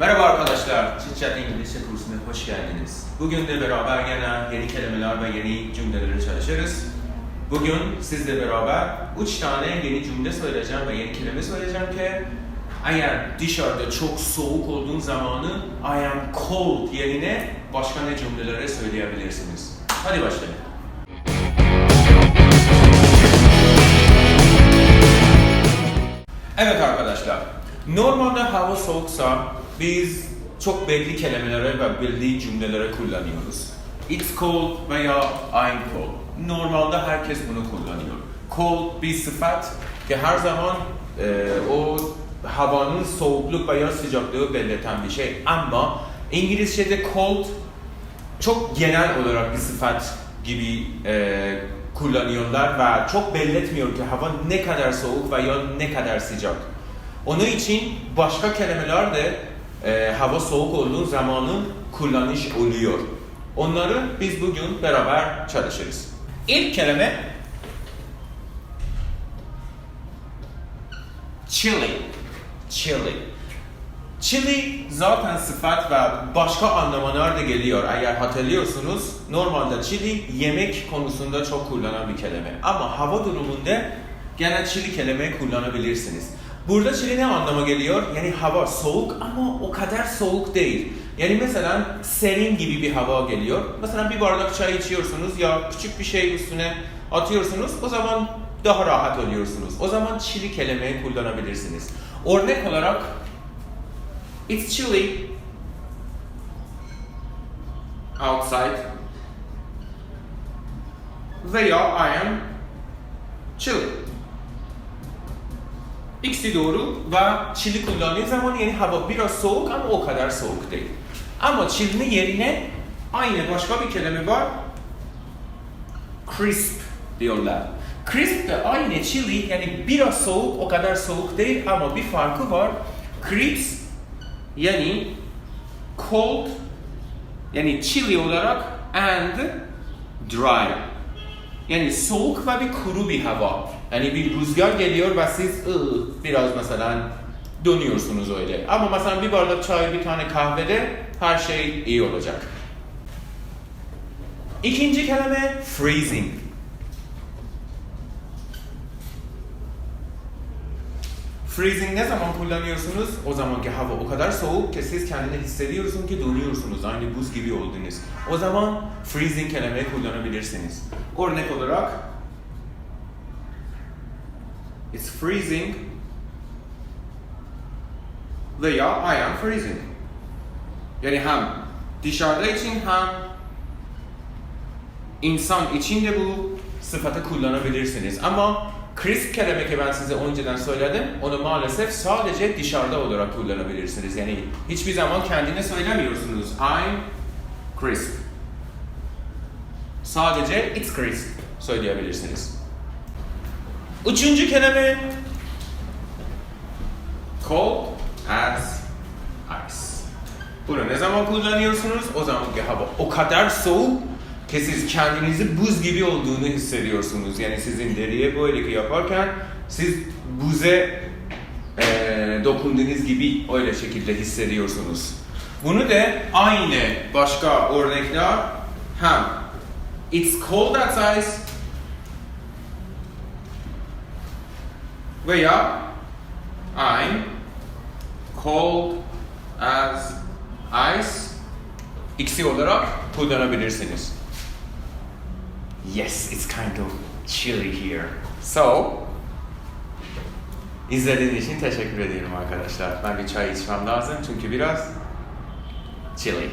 Merhaba arkadaşlar, Çitchat İngilizce kursuna hoş geldiniz. Bugün de beraber gene yeni kelimeler ve yeni cümleleri çalışırız. Bugün sizle beraber üç tane yeni cümle söyleyeceğim ve yeni kelime söyleyeceğim ki eğer dışarıda çok soğuk olduğun zamanı I am cold yerine başka ne cümleleri söyleyebilirsiniz. Hadi başlayalım. Evet arkadaşlar, normalde hava soğuksa biz çok belli kelimeleri ve belli cümleleri kullanıyoruz. It's cold veya I'm cold. Normalde herkes bunu kullanıyor. Cold bir sıfat ki her zaman e, o havanın soğukluk veya sıcaklığı belirten bir şey. Ama İngilizce'de cold çok genel olarak bir sıfat gibi e, kullanıyorlar ve çok belirtmiyor ki hava ne kadar soğuk veya ne kadar sıcak. Onun için başka kelimeler de e, hava soğuk olduğu zamanı kullanış oluyor. Onları biz bugün beraber çalışırız. İlk kelime chilly. Chilly. Chili zaten sıfat ve başka anlamlar da geliyor. Eğer hatırlıyorsunuz normalde chili yemek konusunda çok kullanılan bir kelime. Ama hava durumunda gene chili kelime kullanabilirsiniz. Burada chili ne anlama geliyor? Yani hava soğuk ama o kadar soğuk değil. Yani mesela serin gibi bir hava geliyor. Mesela bir bardak çay içiyorsunuz ya küçük bir şey üstüne atıyorsunuz. O zaman daha rahat oluyorsunuz. O zaman chili kelimeyi kullanabilirsiniz. Örnek olarak It's chilly outside. Veya I am chilly. İkisi doğru ve chilly kullandığı zaman yani hava biraz soğuk ama o kadar soğuk değil. Ama chilly'nin yerine aynı başka bir kelime var. Crisp diyorlar. Crisp de aynı chilly yani biraz soğuk o kadar soğuk değil ama bir farkı var. Crisp yani cold yani chilly olarak and dry. Yani soğuk ve bir kuru bir hava. Yani bir rüzgar geliyor ve siz ıı, biraz mesela dönüyorsunuz öyle. Ama mesela bir bardak çay, bir tane kahvede her şey iyi olacak. İkinci kelime freezing. Freezing ne zaman kullanıyorsunuz? O zamanki hava o kadar soğuk ki siz kendini hissediyorsunuz ki donuyorsunuz. Aynı buz gibi oldunuz. O zaman freezing kelimeyi kullanabilirsiniz. Örnek olarak It's freezing veya I am freezing. Yani hem dışarıda için hem insan için de bu sıfatı kullanabilirsiniz. Ama crisp kelime ki ben size önceden söyledim, onu maalesef sadece dışarıda olarak kullanabilirsiniz. Yani hiçbir zaman kendine söylemiyorsunuz. I'm crisp. Sadece it's crisp söyleyebilirsiniz. Üçüncü kelime cold as ice. Bunu ne zaman kullanıyorsunuz? O zamanki hava o kadar soğuk ki siz kendinizi buz gibi olduğunu hissediyorsunuz. Yani sizin deriye böyle yaparken siz buze e, dokunduğunuz gibi öyle şekilde hissediyorsunuz. Bunu da aynı başka örnekler hem it's cold ice veya I'm cold as ice ikisi olarak kullanabilirsiniz. Yes, it's kind of chilly here. So, izlediğiniz için teşekkür ederim arkadaşlar. Ben bir çay içmem lazım çünkü biraz chilly.